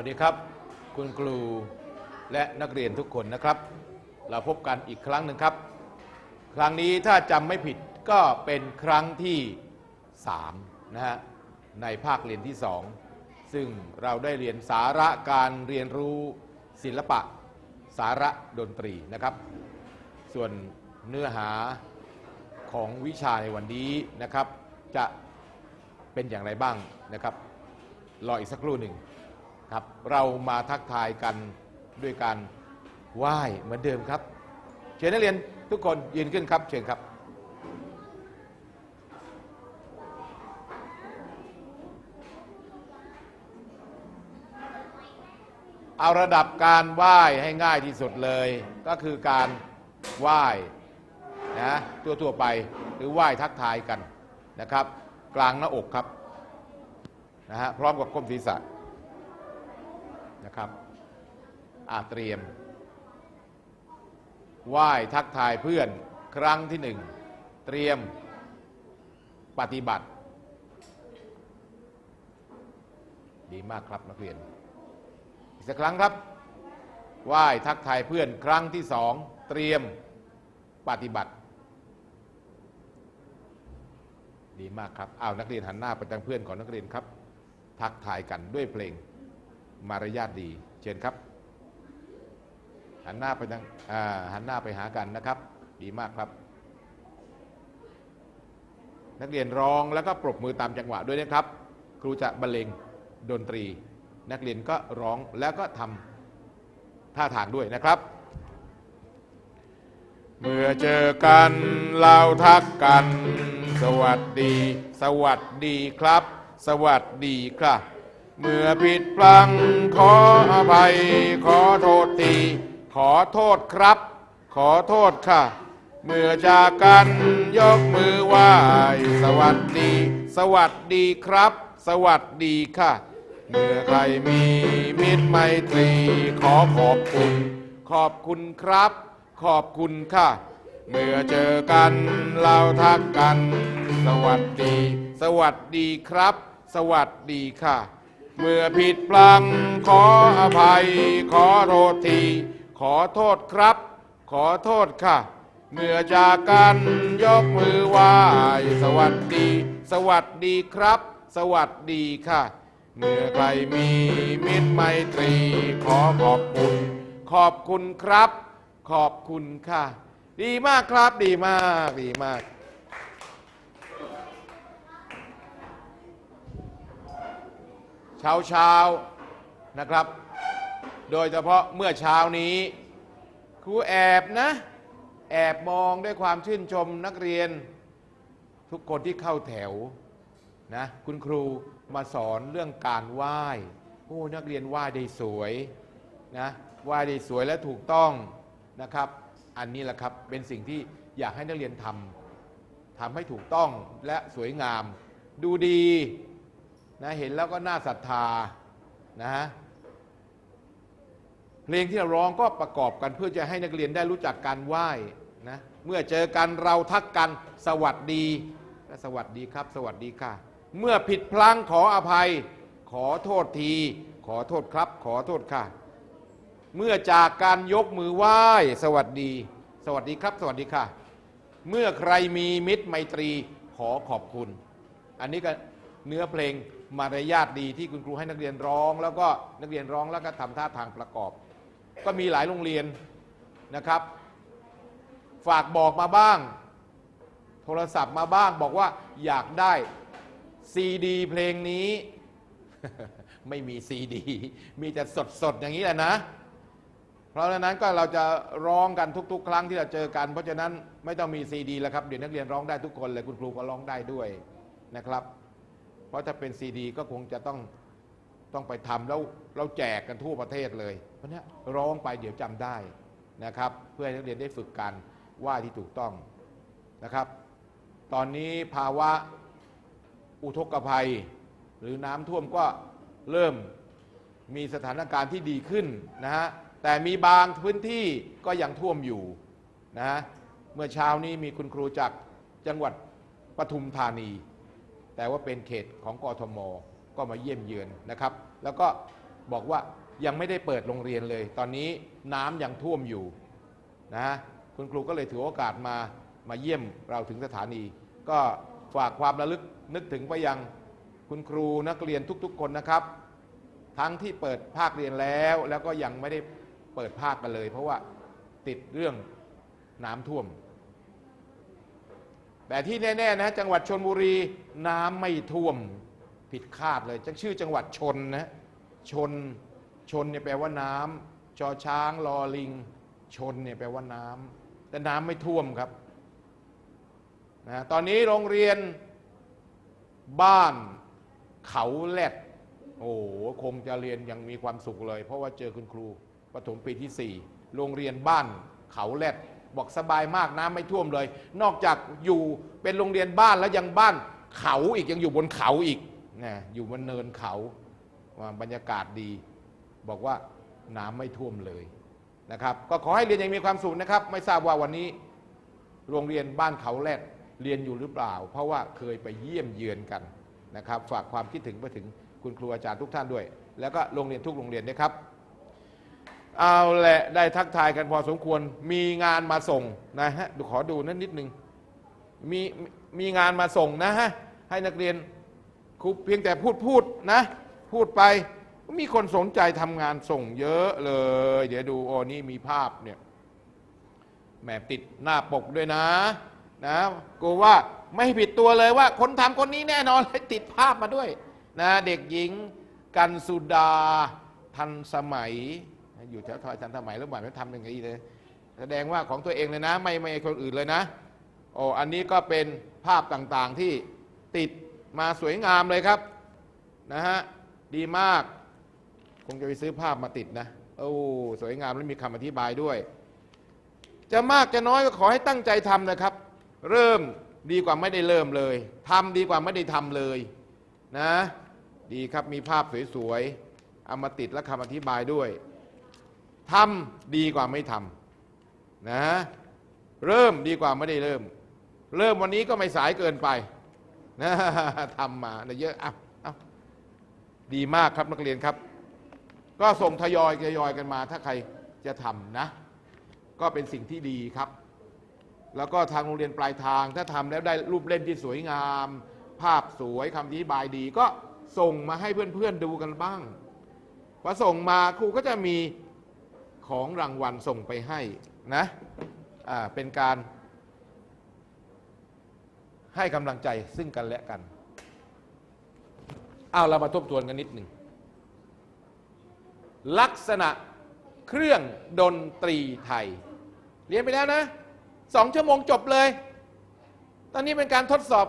สวัสดีครับ คุณครูและนักเรียนทุกคนนะครับ เราพบกันอีกครั้งหนึ่งครับ ครั้งนี้ถ้าจำไม่ผิดก็เป็นครั้งที่3นะฮะในภาคเรียนที่ 2 ซึ่งเราได้เรียนสาระการเรียนรู้ศิลปะสาระดนตรีนะครับ ส่วนเนื้อหาของวิชาในวันนี้นะครับ จะเป็นอย่างไรบ้างนะครับ รออีกสักครู่หนึ่ง ครับ เรามาทักทายกันด้วยการไหว้เหมือนเดิมครับ เชิญนักเรียนทุกคนยืนขึ้นครับ เชิญครับ เอาระดับการไหว้ให้ง่ายที่สุดเลย ก็คือการไหว้นะตัวทั่วไปหรือไหว้ทักทายกันนะครับ กลางหน้าอกครับนะฮะพร้อมกับก้มศีรษะนะครับอา เตรียม ไหว้ทักทายเพื่อนครั้งที่หนึ่ง เตรียมปฏิบัติ ดีมากครับนักเรียน อีกสักครั้งครับ ไหว้ทักทายเพื่อนครั้งที่สอง เตรียมปฏิบัติ ดีมากครับอ้าวนักเรียนหันหน้าไปทางเพื่อนของนักเรียนครับ ทักทายกันด้วยเพลงมารยาทดี เชิญครับ หันหน้าไปทางหันหน้าไปหากันนะครับ ดีมากครับ นักเรียนร้องแล้วก็ปรบมือตามจังหวะด้วยนะครับ ครูจะบรรเลงดนตรี นักเรียนก็ร้องแล้วก็ทำท่าทางด้วยนะครับ เมื่อเจอกันเราทักกัน สวัสดี สวัสดีครับ สวัสดีครับเมื่อผิดพลังขออภัยขอโทษที อโทษครับ ขอโทษค่ะ เมื่อจากกันยกมือไหว้สวัสดี สวัสดีครับ สวัสดีค่ะ เมื่อใครมีมิตรไมตรี ขอขอบคุณ ขอบคุณครับ ขอบคุณค่ะ เมื่อเจอกันเราทักกัน สวัสดี สวัสดีครับ สวัสดีค่ะ เมื่อผิดพลังขออภัยขอโทษที ขอโทษครับ ขอโทษค่ะ เมื่อจากกันยกมือไหว้สวัสดี สวัสดีครับ สวัสดีค่ะ เมื่อใครมีมิตรไมตรี ขอขอบคุณ ขอบคุณครับ ขอบคุณค่ะ ดีมากครับดีมากดีมากเช้าเช้านะครับ โดยเฉพาะเมื่อเช้านี้ ครูแอบนะ แอบมองด้วยความชื่นชมนักเรียน ทุกคนที่เข้าแถวนะคุณครูมาสอนเรื่องการไหว้โอ้นักเรียนไหว้ได้สวยนะไหว้ได้สวยและถูกต้องนะครับ อันนี้แหละครับเป็นสิ่งที่อยากให้นักเรียนทำทำให้ถูกต้องและสวยงาม ดูดีนะเห็นแล้วก็น่าศรัทธานะฮะ เพลงที่เราร้องก็ประกอบกันเพื่อจะให้นักเรียนได้รู้จักการไหว้นะเมื่อเจอกันเราทักกันสวัสดีและสวัสดีครับ สวัสดีค่ะ เมื่อผิดพลั้งขออภัย ขอโทษที ขอโทษครับ ขอโทษค่ะ เมื่อจากการยกมือไหว้ สวัสดี สวัสดีครับ สวัสดีค่ะ เมื่อใครมีมิตรไมตรีขอขอบคุณ อันนี้ก็เนื้อเพลงมารยาทดีที่คุณครูให้นักเรียนร้อง แล้วก็นักเรียนร้องแล้วก็ทำท่าทางประกอบ ก็มีหลายโรงเรียนนะครับ ฝากบอกมาบ้าง โทรศัพท์มาบ้างบอกว่าอยากได้ซีดีเพลงนี้ ไม่มีซีดี มีแต่สดๆ อย่างนี้แหละนะ เพราะฉะนั้นก็เราจะร้องกันทุก ๆ ครั้งที่เราเจอกัน เพราะฉะนั้นไม่ต้องมีซีดีแล้วครับเดี๋ยวนักเรียนร้องได้ทุกคนเลยคุณครูก็ร้องได้ด้วยนะครับ เพราะถ้าเป็นซีดีก็คงจะต้อง ต้องไปทำแล้วเราแจกกันทั่วประเทศเลยเพราะนี้ร้องไปเดี๋ยวจำได้นะครับ เพื่อให้นักเรียนได้ฝึกการไหว้ที่ถูกต้องนะครับ ตอนนี้ภาวะอุทกภัย หรือน้ำท่วมก็เริ่มมีสถานการณ์ที่ดีขึ้นนะฮะแต่มีบางพื้นที่ก็ยังท่วมอยู่นะฮะเมื่อเช้านี้มีคุณครูจากจังหวัดปทุมธานี แต่ว่าเป็นเขตของกทม ก็มาเยี่ยมเยือนนะครับ แล้วก็บอกว่ายังไม่ได้เปิดโรงเรียนเลย ตอนนี้น้ำยังท่วมอยู่นะคุณครูก็เลยถือโอกาสมามาเยี่ยมเราถึงสถานี ก็ฝากความระลึกนึกถึงไปยังคุณครูนักเรียนทุกๆ คนนะครับ ทั้งที่เปิดภาคเรียนแล้ว แล้วก็ยังไม่ได้เปิดภาคกันเลย เพราะว่าติดเรื่องน้ำท่วม แต่ที่แน่ๆนะจังหวัดชนบุรีน้ำไม่ท่วม ผิดคาดเลยจังชื่อจังหวัดชนนะชนชนเนี่ยแปลว่าน้ำชอช้างลอลิง ชนเนี่ยแปลว่าน้ำแต่น้ำไม่ท่วมครับนะตอนนี้โรงเรียนบ้านเขาแลดโอ้โหคงจะเรียนอยังมีความสุขเลย เพราะว่าเจอคุณครูปฐมปีที่ 4 โรงเรียนบ้านเขาแลดบอกสบายมากน้ำไม่ท่วมเลย นอกจากอยู่เป็นโรงเรียนบ้านแล้วยังบ้านเขาอีกยังอยู่บนเขาอีก นะอยู่บนเนินเขาาบรรยากาศดี บอกว่าน้ำไม่ท่วมเลยนะครับ ก็ขอให้เรียนอยังมีความสุขนะครับ ไม่ทราบว่าวันนี้โรงเรียนบ้านเขาแรดเรียนอยู่หรือเปล่า เพราะว่าเคยไปเยี่ยมเยือนกันนะครับ ฝากความคิดถึงไปถึงคุณครูอาจารย์ทุกท่านด้วย แล้วก็โรงเรียนทุกโรงเรียนนะครับ เอาแหละได้ทักทายกันพอสมควร มีงานมาส่งนะฮะดูขอดูนั่นนิดนึงมีมีงานมาส่งนะฮะให้นักเรียน ครูเพียงแต่พูดพูดนะ พูดไปมีคนสนใจทำงานส่งเยอะเลย เดี๋ยวดูโอ้นี่มีภาพเนี่ยแหมติดหน้าปกด้วยนะนะกูว่าไม่ผิดตัวเลยว่า คนทำคนนี้แน่นอนเลยติดภาพมาด้วยนะเด็กหญิงกันสุดาทันสมัย อยู่แถวทอยทันสมัยแล้วหมายไม่ทำอย่างนี้เลย แสดงว่าของตัวเองเลยนะ ไม่ไม่คนอื่นเลยนะโอ้อันนี้ก็เป็นภาพต่างๆที่ติด มาสวยงามเลยครับนะฮะดีมาก คงจะไปซื้อภาพมาติดนะโอ้สวยงามแล้วมีคำอธิบายด้วย จะมากจะน้อยก็ขอให้ตั้งใจทำนะครับ เริ่มดีกว่าไม่ได้เริ่มเลยทำดีกว่าไม่ได้ทำเลยนะ ดีครับมีภาพสวยๆเอามาติดและคำอธิบายด้วยทำดีกว่าไม่ทำนะ เริ่มดีกว่าไม่ได้เริ่ม เริ่มวันนี้ก็ไม่สายเกินไป นะทำมานะเยอะอะดีมากครับนักเรียนครับ ก็ส่งทยอยทยอยกันมา ถ้าใครจะทำนะ ก็เป็นสิ่งที่ดีครับ แล้วก็ทางโรงเรียนปลายทาง ถ้าทำแล้วได้รูปเล่มที่สวยงาม ภาพสวยคำอธิบายดี ก็ส่งมาให้เพื่อนๆดูกันบ้างพอส่งมาครูก็จะมีของรางวัลส่งไปให้นะ อ่า เป็นการ ให้กำลังใจซึ่งกันและกัน เอาเรามาทบทวนกันนิดหนึ่ง ลักษณะเครื่องดนตรีไทย เรียนไปแล้วนะสองชั่วโมงจบเลย ตอนนี้เป็นการทดสอบ